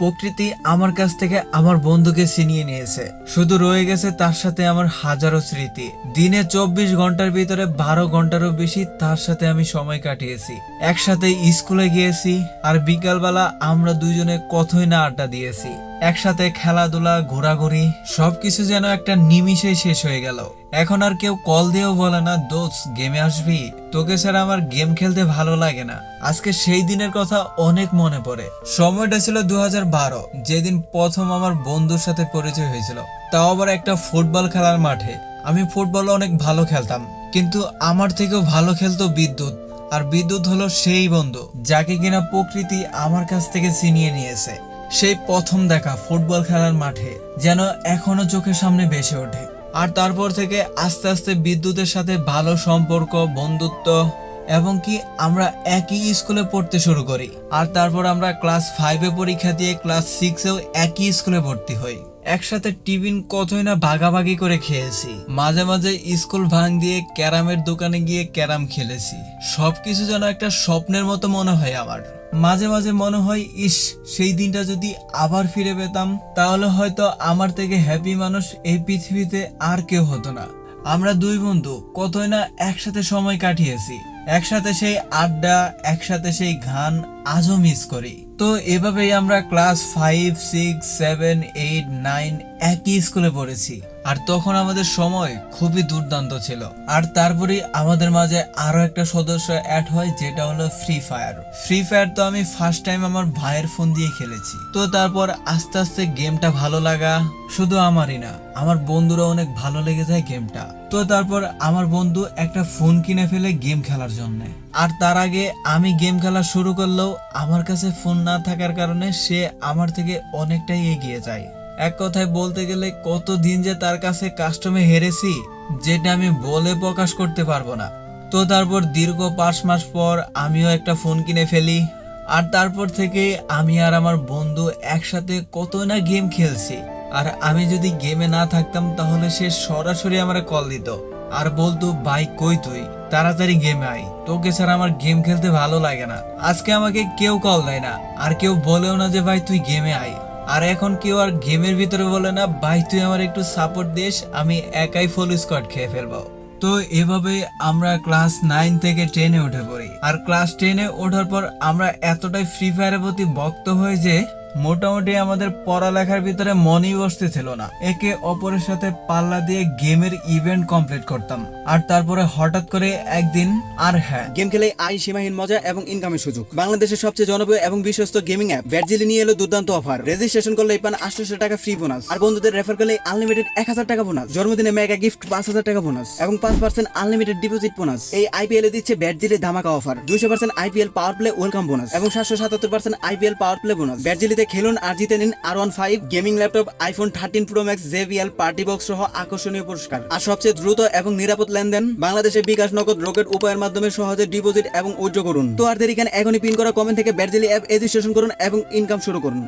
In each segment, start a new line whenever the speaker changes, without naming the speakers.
প্রকৃতি আমার কাছ থেকে আমার বন্ধুকে ছিনিয়ে নিয়েছে। শুধু রয়ে গেছে তার সাথে আমার হাজারো স্মৃতি। দিনে চব্বিশ ঘণ্টার ভিতরে বারো ঘন্টারও বেশি তার সাথে আমি সময় কাটিয়েছি। একসাথে স্কুলে গিয়েছি আর বিকালবেলা আমরা দুজনে কথই না আড্ডা দিয়েছি। একসাথে খেলাধুলা, ঘোরাঘুরি, সবকিছু যেন একটা নিমিষে শেষ হয়ে গেল। এখন আর কেউ কল দিয়েও বলে না দোষ গেমে আসবি? তোকে ছাড়া আমার গেম খেলতে ভালো লাগে না। আজকে সেই দিনের কথা অনেক মনে পড়ে। সময়টা ছিল দু হাজার বারো, যেদিন প্রথম আমার বন্ধুর সাথে পরিচয় হয়েছিল। তাও আবার একটা ফুটবল খেলার মাঠে। আমি ফুটবল অনেক ভালো খেলতাম, কিন্তু আমার থেকেও ভালো খেলতো বিদ্যুৎ। আর বিদ্যুৎ হলো সেই বন্ধু, যাকে কিনা প্রকৃতি আমার কাছ থেকে ছিনিয়ে নিয়েছে। সেই প্রথম দেখা ফুটবল খেলার মাঠে, যেন এখনও চোখের সামনে বেসে ওঠে। আর তারপর থেকে আস্তে আস্তে বিদ্যুতের সাথে ভালো সম্পর্ক, বন্ধুত্ব, এবং কি আমরা একই স্কুলে পড়তে শুরু করি। আর তারপর আমরা ক্লাস ফাইভে পরীক্ষা দিয়ে ক্লাস সিক্সেও একই স্কুলে ভর্তি হই। একসাথে টিফিন কতই না ভাগাভাগি করে খেয়েছি। মাঝে মাঝে স্কুল ভাঙ দিয়ে ক্যারামের দোকানে গিয়ে ক্যারাম খেলেছি। সবকিছু যেন একটা স্বপ্নের মতো মনে হয় আমার। মাঝে মাঝে মনে হয়, ইস, সেই দিনটা যদি আবার ফিরে পেতাম, তাহলে হয়তো আমার থেকে হ্যাপি মানুষ এই পৃথিবীতে আর কেউ হতো না। আমরা দুই বন্ধু কতই না একসাথে সময় কাটিয়েছি। একসাথে সেই আড্ডা, একসাথে সেই গান আজও মিস করি। তো এভাবেই আমরা class five six seven eight nine একই স্কুলে পড়েছি। আর তখন আমাদের সময় খুবই দুর্দান্ত ছিল। আর তারপরে আমাদের মাঝে আরও একটা সদস্য অ্যাড হয়, যেটা হলো ফ্রি ফায়ার ফ্রি ফায়ার তো আমি ফার্স্ট টাইম আমার ভাইয়ের ফোন দিয়ে খেলেছি। তো তারপর আস্তে আস্তে গেমটা ভালো লাগা শুধু আমারই না, আমার বন্ধুরা অনেক ভালো লেগে যায় গেমটা তো তারপর আমার বন্ধু একটা ফোন কিনে ফেলে গেম খেলার জন্য। আর তার আগে আমি গেম খেলা শুরু করলেও আমার কাছে ফোন না থাকার কারণে সে আমার থেকে অনেকটাই এগিয়ে যায়। এক কথায় বলতে গেলে কত দিন যে তার কাছে কাস্টমে হেরেছি, যেটা আমি বলে প্রকাশ করতে পারব না। তো তারপর দীর্ঘ পাঁচ মাস পর আমিও একটা ফোন কিনে ফেলি, আর তারপর থেকে আমি আর আমার বন্ধু একসাথে কত না গেম খেলছি। আর আমি যদি গেমে না থাকতাম, তাহলে সে সরাসরি আমার কল দিত। আর বলতো, ভাই, কই তুই? তাড়াতাড়ি গেমে আই তোকে ছাড়া আমার গেম খেলতে ভালো লাগে না। আজকে আমাকে কেউ কল দেয় না। আর কেউ বলেও না যে, ভাই, তুই গেমে আই আর এখন কেউ আর গেমের ভিতরে বলে না, ভাই, তুই আমার একটু সাপোর্ট দিস, আমি একাই ফুল স্কোয়াড খেয়ে ফেলব। তো এভাবে আমরা ক্লাস নাইন থেকে টেনে উঠে পড়ি। আর ক্লাস টেনে ওঠার পর আমরা এতটাই ফ্রি ফায়ারের প্রতি ভক্ত হয়ে যে মোটামুটি আমাদের পড়ালেখার ভিতরে মনই বসতেছিল না। একে অপরের সাথে পাল্লা দিয়ে গেমের ইভেন্ট কমপ্লিট করতাম। আর তারপরে হঠাৎ করে একদিন আর হ্যাঁ।
গেম খেলে আই, সীমাহীন মজা এবং ইনকামের সুযোগ। বাংলাদেশের সবচেয়ে জনপ্রিয় এবং বিশ্বস্ত গেমিং অ্যাপ ব্যাটজিলি নিয়ে এলো দুর্দান্ত অফার রেজিস্ট্রেশন করলে পান আটশো টাকা ফ্রি বোনাস আর বন্ধুদের রেফার করলে আনলিমিটেড এক হাজার টাকা বোনাস জন্মদিনে মেগা গিফট পাঁচ হাজার টাকা বোনাস এবং পাঁচ পার্সেন্ট আনলিমিটেড ডিপোজিট বোনাস এই আইপিএল এ দিচ্ছে ব্যাটজিলি ধামাকা অফার দুইশো percent IPL power play welcome bonus এবং সাতশো সাতাত্তর percent IPL power play bonus ব্যাটজিলিতে খেলুন আর জিতে নিন আর one five gaming laptop iPhone thirteen pro max JBL party box সহ আকর্ষণীয় পুরস্কার। আর সবচেয়ে দ্রুত এবং নিরাপদ লেনদেন, বাংলাদেশে বিকাশ নগদ রকেট উপায়ের মাধ্যমে সহজে ডিপোজিট এবং উজ্জ্ব করুন। তো আর দেরি কেন, এখনই পিন করা কমেন্ট থেকে ব্যাটজেলি অ্যাপ রেজিস্ট্রেশন করুন এবং ইনকাম শুরু করুন।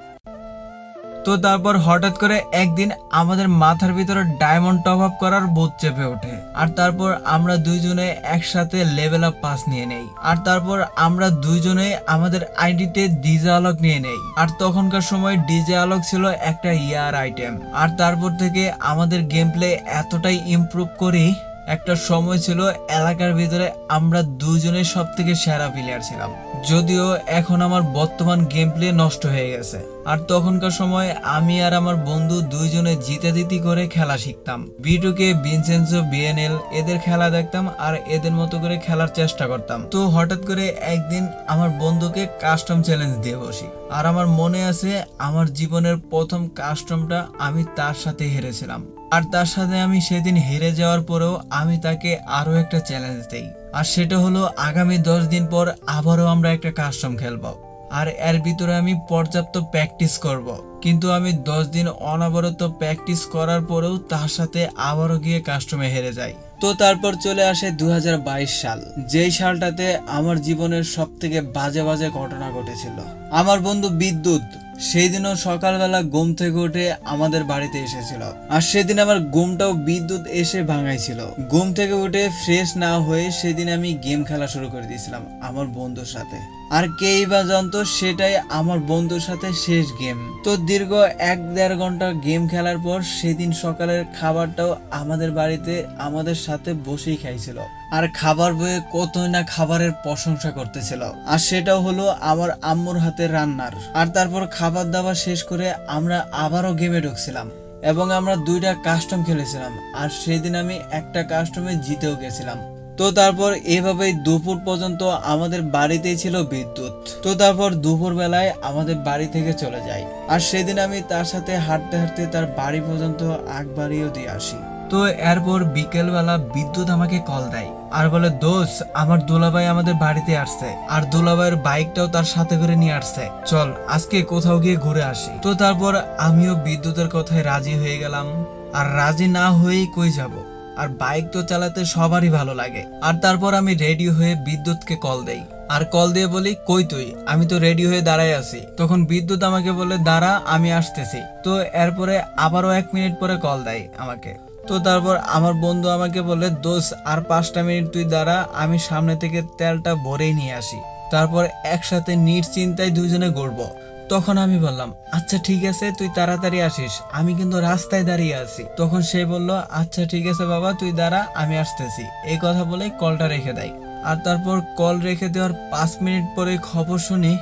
তো তারপর হঠাৎ করে একদিন আমাদের মাথার ভিতরে ডায়মন্ড টপ আপ করার বোধ চেপে ওঠে। আর তারপর আমরা দুইজনে একসাথে লেভেল আপ পাস নিয়ে নেই। আর তারপর আমরা দুইজনে আমাদের আইডিতে ডিজে আলোক নিয়ে নেই। আর তখনকার সময় ডিজে আলোক ছিল একটা ইয়ার আইটেম আর তারপর থেকে আমাদের গেম প্লে এতটাই ইমপ্রুভ করি একটা সময় ছিল এলাকার ভিতরে আমরা দুজনের সব থেকে সেরা প্লেয়ার ছিলাম। যদিও এখন আমার বর্তমান গেম প্লে নষ্ট হয়ে গেছে। আর তখনকার সময় আমি আর আমার বন্ধু দুইজনে জিতে জিতি করে খেলা শিখতাম। বিটুকে, ভিনসেন্সো, বিএনএল এদের খেলা দেখতাম আর এদের মতো করে খেলার চেষ্টা করতাম। তো হঠাৎ করে একদিন আমার বন্ধুকে কাস্টম চ্যালেঞ্জ দিয়ে বসি। আর আমার মনে আছে আমার জীবনের প্রথম কাস্টমটা আমি তার সাথে হেরেছিলাম। আর তার সাথে আমি সেদিন হেরে যাওয়ার পরেও আমি তাকে আরও একটা চ্যালেঞ্জ দেই। আর সেটা হলো, আগামী দশ দিন পর আবারও আমরা একটা কাস্টম খেলব। আর এর ভিতরে আমি পর্যাপ্ত প্র্যাকটিস করব। কিন্তু আমি দশ দিন অনবরত প্র্যাকটিস করার পরেও তার সাথে আবারও গিয়ে কাস্টমে হেরে যাই। তো তারপর চলে আসে দু হাজার বাইশ সাল। যেই সালটাতে আমার জীবনের সব থেকে বাজে বাজে ঘটনা ঘটেছিল। আমার বন্ধু বিদ্যুৎ সেই দিনও সকালবেলা ঘুম থেকে উঠে আমাদের বাড়িতে এসেছিল। আর সেদিন আমার ঘুমটাও বিদ্যুৎ এসে ভাঙাইছিল। ঘুম থেকে উঠে ফ্রেশ না হয়ে সেদিন আমি গেম খেলা শুরু করে দিয়েছিলাম আমার বন্ধুর সাথে। আর কেই বা জানতো সেটাই আমার বন্ধুর সাথে শেষ গেম। তো দীর্ঘ এক দেড় ঘণ্টা গেম খেলার পর সেদিন সকালের খাবারটাও আমাদের বাড়িতে আমাদের সাথে বসেই খাইছিল। আর খাবার বয়ে কতই না খাবারের প্রশংসা করতেছিল। আর সেটাও হলো আমার আম্মুর হাতের রান্নার। আর তারপর খাবার দাবার শেষ করে আমরা আবারও গেমে ঢুকছিলাম। এবং আমরা দুইটা কাস্টম খেলেছিলাম। আর সেদিন আমি একটা কাস্টমে জিতেও গেছিলাম। তো তারপর এভাবেই দুপুর পর্যন্ত আমাদের বাড়িতেই ছিল বিদ্যুৎ। তো তারপর দুপুর বেলায় আমাদের বাড়ি থেকে চলে যাই। আর সেদিন আমি তার সাথে হাঁটতে হাঁটতে তার বাড়ি পর্যন্ত আগ বাড়িয়েও দিয়ে আসি। তো এরপর বিকেলবেলা বিদ্যুৎ আমাকে কল দেয়। আর বলে দোষ আমার দুলাভাই আমাদের বাড়িতে আসছে। আর দুলাভাইয়ের বাইকটাও তার সাথে করে নিয়ে আসছে। চল, আজকে কোথাও গিয়ে ঘুরে আসি। তো তারপর আমিও বিদ্যুতের কথায় রাজি হয়ে গেলাম। আর রাজি না হয়েই কই যাব? আর বাইক তো চালাতে সবারই ভালো লাগে। আর তারপর আমি রেডি হয়ে বিদ্যুৎকে কল দেই। আর কল দিয়ে বলি, কই তুই? আমি তো রেডি হয়ে দাঁড়াই আছি। তখন বিদ্যুৎ আমাকে বলে, দাঁড়া, আমি আসতেছি। তো এরপরে আবারও এক মিনিট পরে কল দেয় আমাকে। তো তারপর আমার বন্ধু আমাকে বলে দোষ আর পাঁচটা মিনিট তুই দাঁড়া, আমি সামনে থেকে তেলটা ভরেই নিয়ে আসি। তারপর একসাথে নিশ্চিন্তায় দুজনে ঘুরবো। তখন আমি বললাম আচ্ছা ঠিক আছে, তুই তাড়াতাড়ি আসিস। আমি কিন্তু রাস্তায় দাঁড়িয়ে আছি। তখন সে বলল আচ্ছা ঠিক আছে বাবা, তুই দাঁড়া, আমি আসতেছি। এই কথা বলে কলটা রেখে দেয়। আর তারপর কল রেখে দেওয়ার পাঁচ মিনিট পরে খবর শুনি,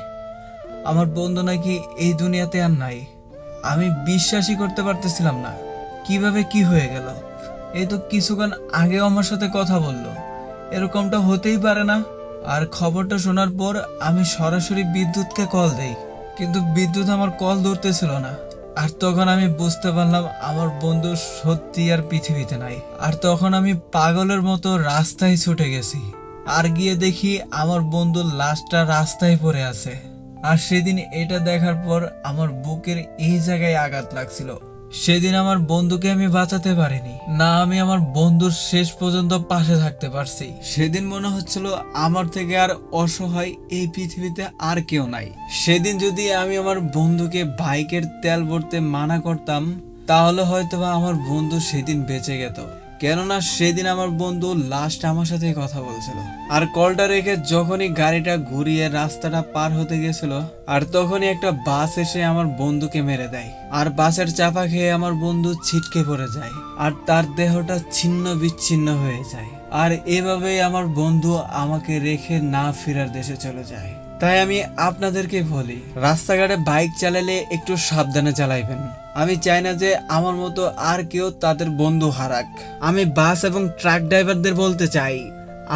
আমার বন্ধু নাকি এই দুনিয়াতে আর নাই। আমি বিশ্বাসই করতে পারতেছিলাম না। কীভাবে কি হয়ে গেল? এই তো কিছুক্ষণ আগেও আমার সাথে কথা বলল। এরকমটা হতেই পারে না। আর খবরটা শোনার পর আমি সরাসরি বিদ্যুৎকে কল দেই। কিন্তু বিদ্যুৎ আমার কল ধরতেছিল না। আর তখন আমি বুঝতে পারলাম আমার বন্ধু সত্যি আর পৃথিবীতে নাই। আর তখন আমি পাগলের মতো রাস্তায় ছুটে গেছি। আর গিয়ে দেখি আমার বন্ধুর লাশটা রাস্তায় পড়ে আছে। আর সেদিন এটা দেখার পর আমার বুকের এই জায়গায় আঘাত লাগছিল। সেদিন আমার বন্ধুকে আমি বাঁচাতে পারিনি। না, আমি আমার বন্ধুর শেষ পর্যন্ত পাশে থাকতে পারছি। সেদিন মনে হচ্ছিল আমার থেকে আর অসহায় এই পৃথিবীতে আর কেউ নাই। সেদিন যদি আমি আমার বন্ধুকে বাইকের তেল ভরতে মানা করতাম, তাহলে হয়তো আমার বন্ধু সেদিন বেঁচে যেত কেননা সেদিন আমার বন্ধু লাস্ট আমার সাথে কথা বলছিল। আর কলটা রেখে যখনই গাড়িটা ঘুরিয়ে রাস্তাটা পার হতে গেছিল, আর তখনই একটা বাস এসে আমার বন্ধুকে মেরে দেয়। আর বাসের চাপা খেয়ে আমার বন্ধু ছিটকে পড়ে যায়, আর তার দেহটা ছিন্ন বিচ্ছিন্ন হয়ে যায়। আর এভাবেই আমার বন্ধু আমাকে রেখে না ফেরার দেশে চলে যায়। তাই আমি আপনাদেরকে বলি, রাস্তাঘাটে বাইক চালালে একটু সাবধানে চালাইবেন। আমি চাই না যে আমার মতো আর কেউ তাদের বন্ধু হারাক। আমি বাস এবং ট্রাক ড্রাইভারদের বলতে চাই,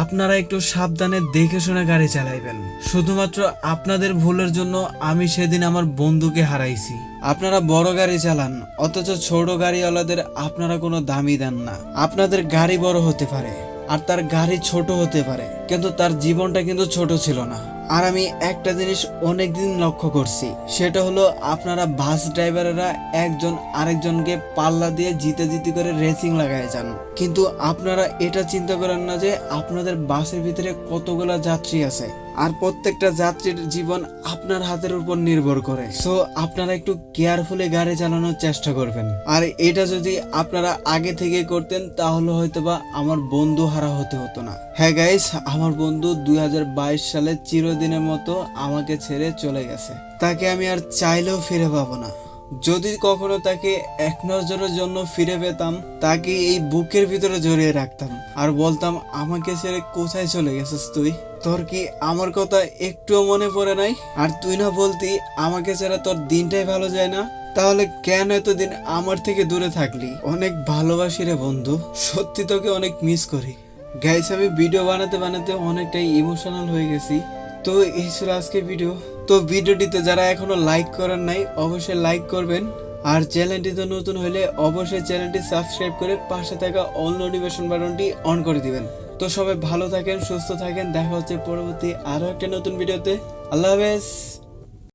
আপনারা একটু সাবধানে দেখে শুনে গাড়ি চালাইবেন। শুধুমাত্র আপনাদের ভুলের জন্য আমি সেদিন আমার বন্ধুকে হারাইছি। আপনারা বড় গাড়ি চালান, অথচ ছোট গাড়িওয়ালাদের আপনারা কোনো দামি দেন না। আপনাদের গাড়ি বড় হতে পারে, আর তার গাড়ি ছোট হতে পারে, কিন্তু তার জীবনটা কিন্তু ছোট ছিল না। আর আমি একটা জিনিস অনেকদিন লক্ষ্য করছি, সেটা হলো আপনারা বাস ড্রাইভাররা একজন আরেকজনকে পাল্লা দিয়ে জিতে জিতে করে রেসিং লাগায় যান। কিন্তু আপনারা এটা চিন্তা করেন না যে আপনাদের বাসের ভিতরে কতগুলো যাত্রী আছে। আর প্রত্যেকটা যাত্রীর জীবন আপনার হাতের উপর নির্ভর করে। সো আপনারা একটু কেয়ারফুলি গাড়ি চালানোর চেষ্টা করবেন। আর এটা যদি আপনারা আগে থেকে করতেন, তাহলে হয়তোবা আমার বন্ধু হারা হতে হতো না। হ্যাঁ গাইস আমার বন্ধু দুই হাজার বাইশ সালে চিরদিনের মতো আমাকে ছেড়ে চলে গেছে। তাকে আমি আর চাইলেও ফিরে পাবো না। যদি কখনো তাকে এক নজরের জন্য ফিরে পেতাম, তাকে এই বুকের ভিতরে জড়িয়ে রাখতাম। আর বলতাম, আমাকে ছেড়ে কোথায় চলে গেছিস তুই? তোর কি আমার কথা একটুও মনে পড়ে নাই? আর তুই না বলতি, আমাকে ছাড়া তোর দিনটাই ভালো যায় না? তাহলে কেন এতদিন আমার থেকে দূরে থাকলি? অনেক ভালোবাসি রে বন্ধু। সত্যি তোকে অনেক মিস করি। গাইস আমি ভিডিও বানাতে বানাতে অনেকটাই ইমোশনাল হয়ে গেছি। তো এই ছিল আজকে ভিডিও তো ভিডিওটিতে যারা এখনও লাইক করেন নাই, অবশ্যই লাইক করবেন। আর চ্যানেলটিতে নতুন হলে অবশ্যই চ্যানেলটি সাবস্ক্রাইব করে পাশে থাকা অল নোটিফিকেশন বাটনটি অন করে দিবেন। তো সবাই ভালো থাকেন, সুস্থ থাকেন, দেখা হচ্ছে পরবর্তী আরও একটা নতুন ভিডিওতে। আল্লাহ হাফেজ।